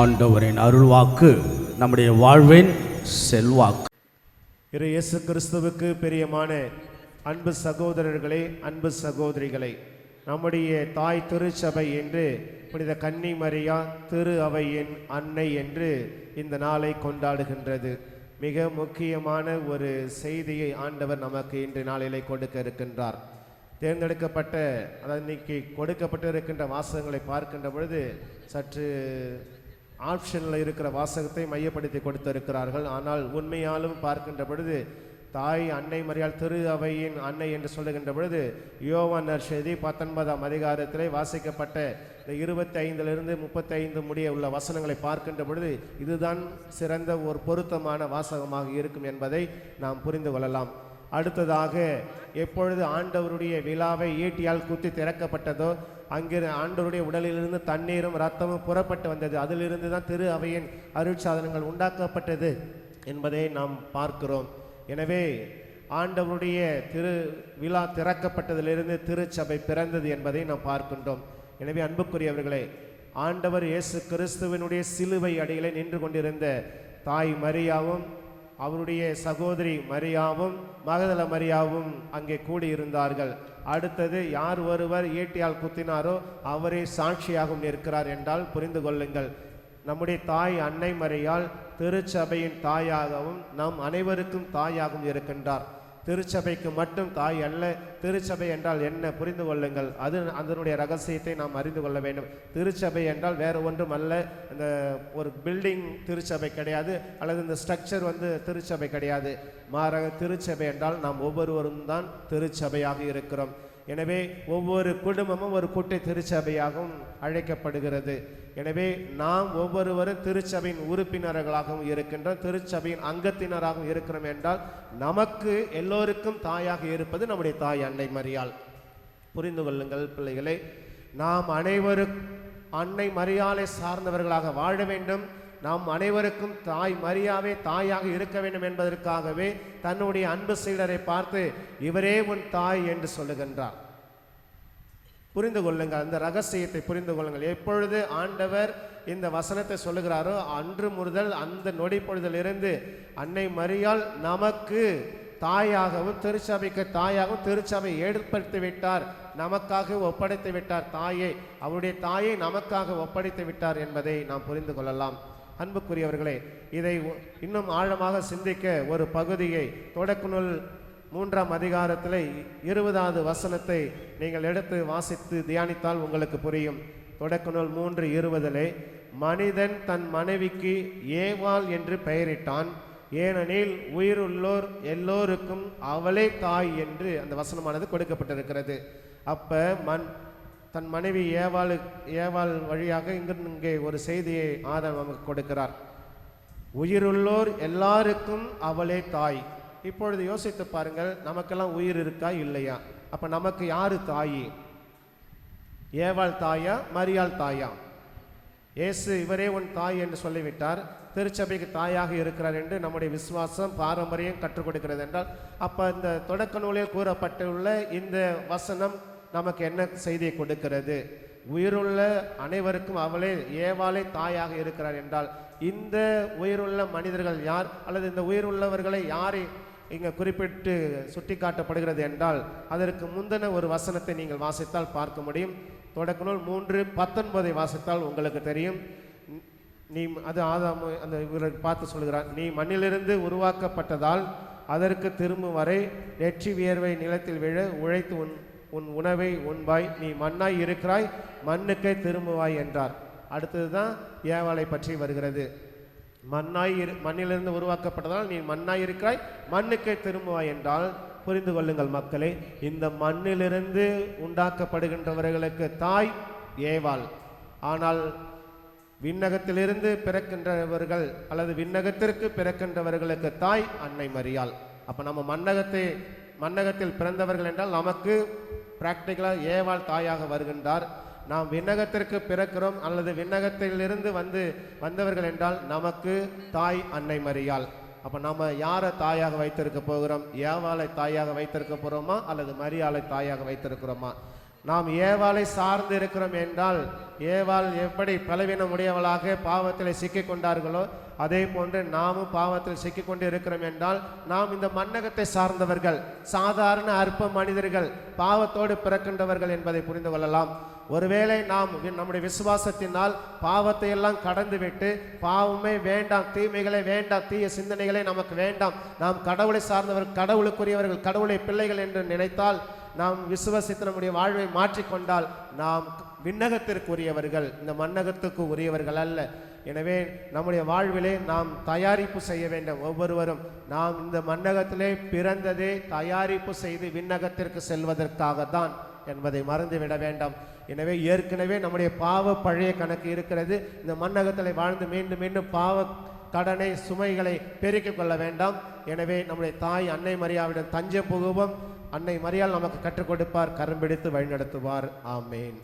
ஆண்டவரின் அருள்வாக்கு நம்முடைய வாழ்வின் செல்வாக்கு. இரு இயேசு கிறிஸ்துவுக்கு பிரியமான அன்பு சகோதரர்களே அன்பு சகோதரிகளை நம்முடைய தாய் திருச்சபை என்று புனித கன்னி மரியா திரு அவையின் அன்னை என்று இந்த நாளை கொண்டாடுகின்றது. மிக முக்கியமான ஒரு செய்தியை ஆண்டவர் நமக்கு இன்று நாளிலே கொடுக்க இருக்கின்றார். தேர்ந்தெடுக்கப்பட்ட அதாவது இன்னைக்கு கொடுக்கப்பட்டு இருக்கின்ற வாசகங்களை பார்க்கின்ற பொழுது சற்று ஆப்ஷனில் இருக்கிற வாசகத்தை மையப்படுத்தி கொடுத்திருக்கிறார்கள். ஆனால் உண்மையாலும் பார்க்கின்ற பொழுது தாய் அன்னை மரியாள் திரு அவையின் அன்னை என்று சொல்லுகின்ற பொழுது யோவான் நற்செய்தி பத்தொன்பதாம் அதிகாரத்திலே வாசிக்கப்பட்ட இந்த இருபத்தி ஐந்திலிருந்து முப்பத்தி ஐந்து முடிய உள்ள வசனங்களை பார்க்கின்ற பொழுது இதுதான் சிறந்த ஒரு பொருத்தமான வாசகமாக இருக்கும் என்பதை நாம் புரிந்து கொள்ளலாம். அடுத்ததாக எப்பொழுது ஆண்டவருடைய விழாவை ஈட்டியால் குத்தி திறக்கப்பட்டதோ அங்கிரு ஆண்டவருடைய உடலிலிருந்து தண்ணீரும் ரத்தமும் புறப்பட்டு வந்தது. அதிலிருந்து தான் திரு அவையின் அருட்சாதனங்கள் உண்டாக்கப்பட்டது என்பதை நாம் பார்க்கிறோம். எனவே ஆண்டவருடைய திரு விழா திறக்கப்பட்டதிலிருந்து திருச்சபை பிறந்தது என்பதை நாம் பார்க்கின்றோம். எனவே அன்புக்குரியவர்களே ஆண்டவர் இயேசு கிறிஸ்துவனுடைய சிலுவை அடியிலே நின்று கொண்டிருந்த தாய் மரியாவும் அவருடைய சகோதரி மரியாவும் மகதல மரியாவும் அங்கே கூடியிருந்தார்கள். அடுத்தது யார் ஒருவர் ஈட்டியால் குத்தினாரோ அவரே சாட்சியாகவும் இருக்கிறார் என்றால் புரிந்து கொள்ளுங்கள். நம்முடைய தாய் அன்னை மரியால் திருச்சபையின் தாயாகவும் நம் அனைவருக்கும் தாயாகவும் இருக்கின்றார். திருச்சபைக்கு மட்டும் தாய் அல்ல. திருச்சபை என்றால் என்ன புரிந்து கொள்ளுங்கள். அது அதனுடைய ரகசியத்தை நாம் அறிந்து கொள்ள வேண்டும். திருச்சபை என்றால் வேறு ஒன்றும் அல்ல. இந்த ஒரு பில்டிங் திருச்சபை கிடையாது. அல்லது இந்த ஸ்ட்ரக்சர் வந்து திருச்சபை கிடையாது. மாறாக திருச்சபை என்றால் நாம் ஒவ்வொருவரும் தான் திருச்சபையாக இருக்கிறோம். எனவே ஒவ்வொரு குடும்பமும் ஒரு கூட்டை திருச்சபையாகவும் அழைக்கப்படுகிறது. எனவே நாம் ஒவ்வொருவரும் திருச்சபையின் உறுப்பினர்களாகவும் இருக்கின்றோம் திருச்சபையின் அங்கத்தினராகவும் இருக்கிறோம் என்றால் நமக்கு எல்லோருக்கும் தாயாக இருப்பது நம்முடைய தாய் அன்னை மரியாள். புரிந்து கொள்ளுங்கள் பிள்ளைகளை நாம் அனைவரும் அன்னை மரியாளை சார்ந்தவர்களாக வாழ வேண்டும். நாம் அனைவருக்கும் தாய் மரியாவே தாயாக இருக்க வேண்டும் என்பதற்காகவே தன்னுடைய அன்பு சீடரை பார்த்து இவரே உன் தாய் என்று சொல்லுகின்றார். புரிந்து கொள்ளுங்கள் அந்த ரகசியத்தை புரிந்து கொள்ளுங்கள். எப்பொழுது ஆண்டவர் இந்த வசனத்தை சொல்லுகிறாரோ அன்று முதல் அந்த நொடி பொழுதிலிருந்து அன்னை மறியால் நமக்கு தாயாகவும் திருச்சபைக்கு தாயாகவும் திருச்சபை ஏற்படுத்தி விட்டார் நமக்காக ஒப்படைத்து விட்டார். தாயை அவருடைய தாயை நமக்காக ஒப்படைத்து விட்டார் என்பதை நாம் புரிந்து கொள்ளலாம். அன்புக்குரியவர்களே இதை ஒ- இன்னும் ஆழமாக சிந்திக்க ஒரு பகுதியை தொடக்குநூல் மூன்றாம் அதிகாரத்தில் இருபதாவது வசனத்தை நீங்கள் எடுத்து வாசித்து தியானித்தால் உங்களுக்கு புரியும். தொடக்குநூல் மூன்று இருபதிலே மனிதன் தன் மனைவிக்கு ஏவாள் என்று பெயரிட்டான். ஏனெனில் உயிருள்ளோர் எல்லோருக்கும் அவளே தாய் என்று அந்த வசனமானது கொடுக்கப்பட்டிருக்கிறது. அப்போ மண் தன் மனைவி ஏவாளு ஏவாள் வழியாக இங்கு இங்கே ஒரு செய்தியை ஆதம் நமக்கு கொடுக்கிறார். உயிருள்ளோர் எல்லாருக்கும் அவளே தாய். இப்பொழுது யோசித்து பாருங்கள் நமக்கெல்லாம் உயிர் இருக்கா இல்லையா? அப்ப நமக்கு யாரு தாயி? ஏவாள் தாயா மரியாள் தாயா? இயேசு இவரே உன் தாய் என்று சொல்லிவிட்டார். திருச்சபைக்கு தாயாக இருக்கிறார் என்று நம்முடைய விசுவாசம் பாரம்பரியம் கற்றுக் கொடுக்கிறது என்றால் அப்ப இந்த தொடக்க நூலில் கூறப்பட்டுள்ள இந்த வசனம் நமக்கு என்ன செய்தியை கொடுக்கிறது? உயிருள்ள அனைவருக்கும் அவளே ஏவாளே தாயாக இருக்கிறார் என்றால் இந்த உயிருள்ள மனிதர்கள் யார்? அல்லது இந்த உயிருள்ளவர்களை யாரை இங்கே குறிப்பிட்டு சுட்டிக்காட்டப்படுகிறது என்றால் அதற்கு முந்தின ஒரு வசனத்தை நீங்கள் வாசித்தால் பார்க்க முடியும். தொடக்கநூல் மூன்று பத்தொன்பதை வாசித்தால் உங்களுக்கு தெரியும். நீ அது ஆதாமு அந்த இவர்கள் பார்த்து சொல்கிறார். நீ மண்ணிலிருந்து உருவாக்கப்பட்டதால் அதற்கு திரும்பும் வரை நெற்றி வியர்வை நிலத்தில் விழ உழைத்து உன் உன் உணவை உண்பாய் நீ மண்ணாய் இருக்கிறாய் மண்ணுக்கே திரும்புவாய் என்றார். அடுத்தது தான் ஏவாளை பற்றி வருகிறது. மண்ணாய் இரு மண்ணிலிருந்து உருவாக்கப்பட்டதால் நீ மண்ணாய் இருக்கிறாய் மண்ணுக்கே திரும்புவாய் என்றால் புரிந்து கொள்ளுங்கள் மக்களே இந்த மண்ணிலிருந்து உண்டாக்கப்படுகின்றவர்களுக்கு தாய் ஏவாள். ஆனால் விண்ணகத்திலிருந்து பிறக்கின்றவர்கள் அல்லது விண்ணகத்திற்கு பிறக்கின்றவர்களுக்கு தாய் அன்னை மரியாள். அப்போ நம்ம மண்ணகத்தை மண்ணகத்தில் பிறந்தவர்கள் என்றால் நமக்கு ப்ராக்டிக்கலாக ஏவாள் தாயாக வருகின்றார். நாம் விண்ணகத்திற்கு பிறக்கிறோம் அல்லது விண்ணகத்திலிருந்து வந்து வந்தவர்கள் என்றால் நமக்கு தாய் அன்னை மரியாள். அப்போ நம்ம யாரை தாயாக வைத்திருக்க போகிறோம்? ஏவாளை தாயாக வைத்திருக்க போகிறோமா அல்லது மரியாளை தாயாக வைத்திருக்கிறோமா? நாம் ஏவாளை சார்ந்து இருக்கிறோம் என்றால் ஏவாள் எப்படி பலவீனமுடையவளாக பாவத்தில் சிக்கிக் கொண்டார்களோ அதே போன்று நாமும் பாவத்தில் சிக்கிக்கொண்டு இருக்கிறோம் என்றால் நாம் இந்த மன்னகத்தை சார்ந்தவர்கள் சாதாரண அற்ப மனிதர்கள் பாவத்தோடு பிறக்கின்றவர்கள் என்பதை புரிந்து கொள்ளலாம். ஒருவேளை நாம் நம்முடைய விசுவாசத்தினால் பாவத்தை எல்லாம் கடந்துவிட்டு பாவமே வேண்டாம் தீமைகளை வேண்டாம் தீய சிந்தனைகளை நமக்கு வேண்டாம் நாம் கடவுளை சார்ந்தவர்கள் கடவுளுக்குரியவர்கள் கடவுளை பிள்ளைகள் என்று நினைத்தால் நாம் விசுவசித்து நம்முடைய வாழ்வை மாற்றிக்கொண்டால் நாம் விண்ணகத்திற்குரியவர்கள். இந்த மண்ணகத்துக்கு உரியவர்கள் அல்ல. எனவே நம்முடைய வாழ்விலே நாம் தயாரிப்பு செய்ய வேண்டும் ஒவ்வொருவரும். நாம் இந்த மண்ணகத்திலே பிறந்ததே தயாரிப்பு செய்து விண்ணகத்திற்கு செல்வதற்காக தான் என்பதை மறந்துவிட வேண்டாம். எனவே ஏற்கனவே நம்முடைய பாவ பழைய கணக்கு இருக்கிறது. இந்த மண்ணகத்தில் வாழ்ந்து மீண்டும் மீண்டும் பாவ கடனை சுமைகளை பெருக்கிக் கொள்ள வேண்டாம். எனவே நம்முடைய தாய் அன்னை மரியாவிடம் தஞ்சம் புகுவோம். அன்னை மரியால் நமக்கு கற்றுக் கொடுப்பார் கரம்பிடித்து வழிநடத்துவார். ஆமேன்.